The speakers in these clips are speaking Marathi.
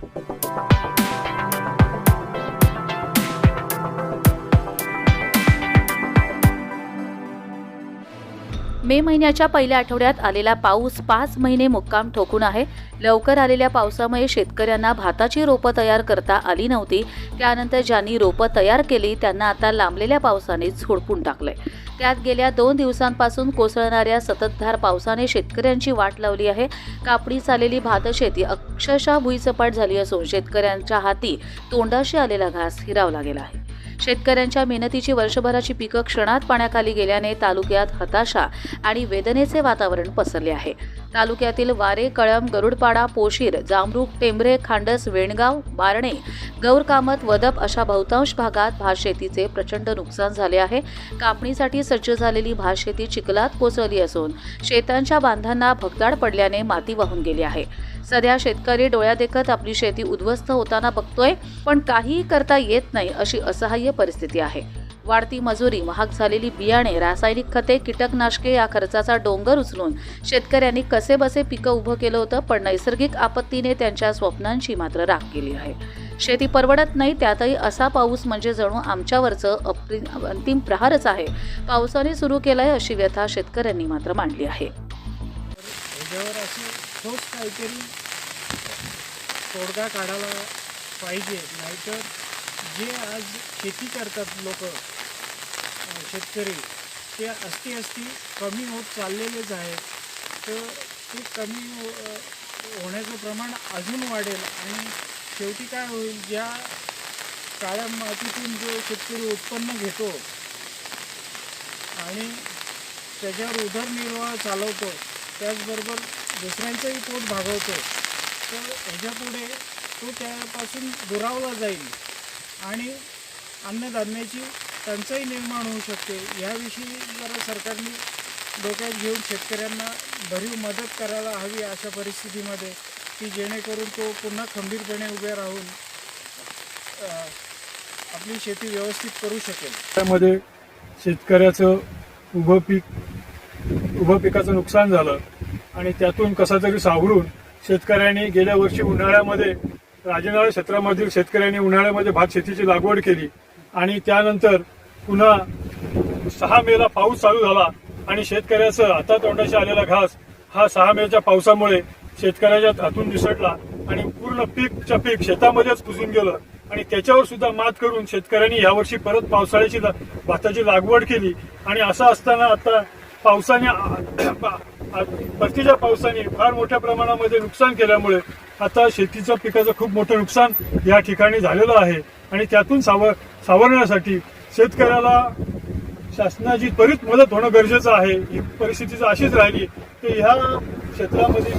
Thank you मे महिन्याच्या पहिल्या आठवड्यात आलेला पाऊस पाच महिने मुक्काम ठोकून आहे. लवकर आलेल्या पावसामुळे शेतकऱ्यांना भाताची रोपं तयार करता आली नव्हती. त्यानंतर ज्यांनी रोपं तयार केली त्यांना आता लांबलेल्या पावसाने झोडपून टाकलंय. त्यात गेल्या दोन दिवसांपासून कोसळणाऱ्या सततधार पावसाने शेतकऱ्यांची वाट लावली आहे. कापणीस आलेली भातशेती अक्षरशः भुईसपाट झाली असून शेतकऱ्यांच्या हाती तोंडाशी आलेला घास हिरावला गेला आहे. शेतकऱ्यांच्या मेहनतीची वर्षभराची पिकं क्षणात पाण्याखाली गेल्याने तालुक्यात हताशा आणि वेदनेचे वातावरण पसरले आहे. तालुक्यातील वारे कळम गरुडपाडा पोशीर जामरूक टेंभरे खांडस वेणगाव बारणे गौरकामत वदप अशा बहुतांश भागात भातशेतीचे प्रचंड नुकसान झाले आहे. कापणीसाठी सज्ज झालेली भातशेती चिखलात कोसळली असून शेतांच्या बांधांना भगदाड पडल्याने माती वाहून गेली आहे. सध्या शेतकरी डोळ्यादेखत आपली शेती उद्ध्वस्त होताना बघतोय पण काहीही करता येत नाही अशी असहाय्य परिस्थिती आहे. वाढती मजुरी महाग झालेली बियाणे रासायनिक खते कीटकनाशके या खर्चाचा डोंगर उचलून शेतकऱ्यांनी कसे बसे पिकं उभं केलं होतं पण नैसर्गिक आपत्तीने त्यांच्या स्वप्नांची मात्र राख केली आहे. शेती परवडत नाही त्यातही असा पाऊस म्हणजे जणू आमच्यावरचं अप्रि- अंतिम प्रहारच आहे. पावसाने सुरू केलाय अशी व्यथा शेतकऱ्यांनी मात्र मांडली आहे. ठोस काहीतरी तोडगा काढायला पाहिजे. नाहीतर जे आज शेती करतात लोक शेतकरी ते असती असती कमी होत चाललेलेच आहेत. तर ते कमी हो- होण्याचं प्रमाण अजून वाढेल आणि शेवटी काय होईल ज्या काळ्या मातीतून जो शेतकरी उत्पन्न घेतो आणि त्याच्यावर उदरनिर्वाह चालवतो त्याचबरोबर दुसऱ्यांचंही पोट भागवतो तर ह्याच्यापुढे तो त्यापासून दुरावला जाईल आणि अन्नधान्याची टंचाई निर्माण होऊ शकते. याविषयी जरा सरकारने डोक्यात घेऊन शेतकऱ्यांना भरीव मदत करायला हवी अशा परिस्थितीमध्ये की जेणेकरून तो पुन्हा खंबीरपणे उभ्या राहून आपली शेती व्यवस्थित करू शकेल. त्यामध्ये शेतकऱ्याचं उभं पीक उभं पिकाचं नुकसान झालं. आणि त्यातून कसा तरी सावरून शेतकऱ्यांनी गेल्या वर्षी उन्हाळ्यामध्ये राजनाळ क्षेत्रामधील शेतकऱ्यांनी उन्हाळ्यामध्ये भात शेतीची लागवड केली आणि त्यानंतर पुन्हा सहा मेला पाऊस चालू झाला आणि शेतकऱ्याचं आता तोंडाशी आलेला घास हा सहा मेच्या पावसामुळे शेतकऱ्याच्या हातून निसटला आणि पूर्ण पीकच्या पीक शेतामध्येच कुजून गेलं. आणि त्याच्यावर सुद्धा मात करून शेतकऱ्यांनी यावर्षी परत पावसाळ्याची भाताची लागवड केली. आणि असं असताना आता पावसाने परतीच्या पावसाने फार मोठ्या प्रमाणामध्ये नुकसान केल्यामुळे आता शेतीचं पिकाचं खूप मोठं नुकसान या ठिकाणी झालेलं आहे. आणि त्यातून सावर सावरण्यासाठी शेतकऱ्याला शासनाची त्वरित मदत होणं गरजेचं आहे. ही परिस्थिती जर अशीच राहिली तर ह्या क्षेत्रामध्ये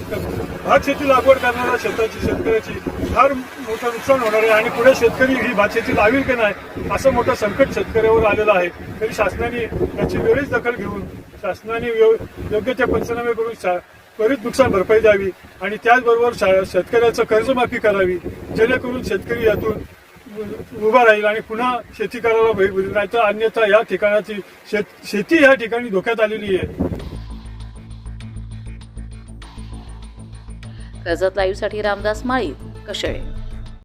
भात शेती लागवड करणाऱ्या शेताची शेतकऱ्याची फार मोठं नुकसान होणार आहे. आणि पुढे शेतकरी ही भात शेती लावेल की नाही असं मोठं संकट शेतकऱ्यावर आलेलं आहे. तरी शासनाने याची वेळीच दखल घेऊन शासनाने योग्य ते पंचनामे करून शा- त्वरित नुकसान भरपाई द्यावी आणि त्याचबरोबर शा- शेतकऱ्याचं कर्जमाफी करावी जेणेकरून शेतकरी यातून उभा राहील आणि पुन्हा शेती करायला होईल नाहीतर अन्यथा या ठिकाणाची शेत शेती या ठिकाणी धोक्यात आलेली आहे. कर्जत लाईव्हसाठी रामदास माळी कशळे.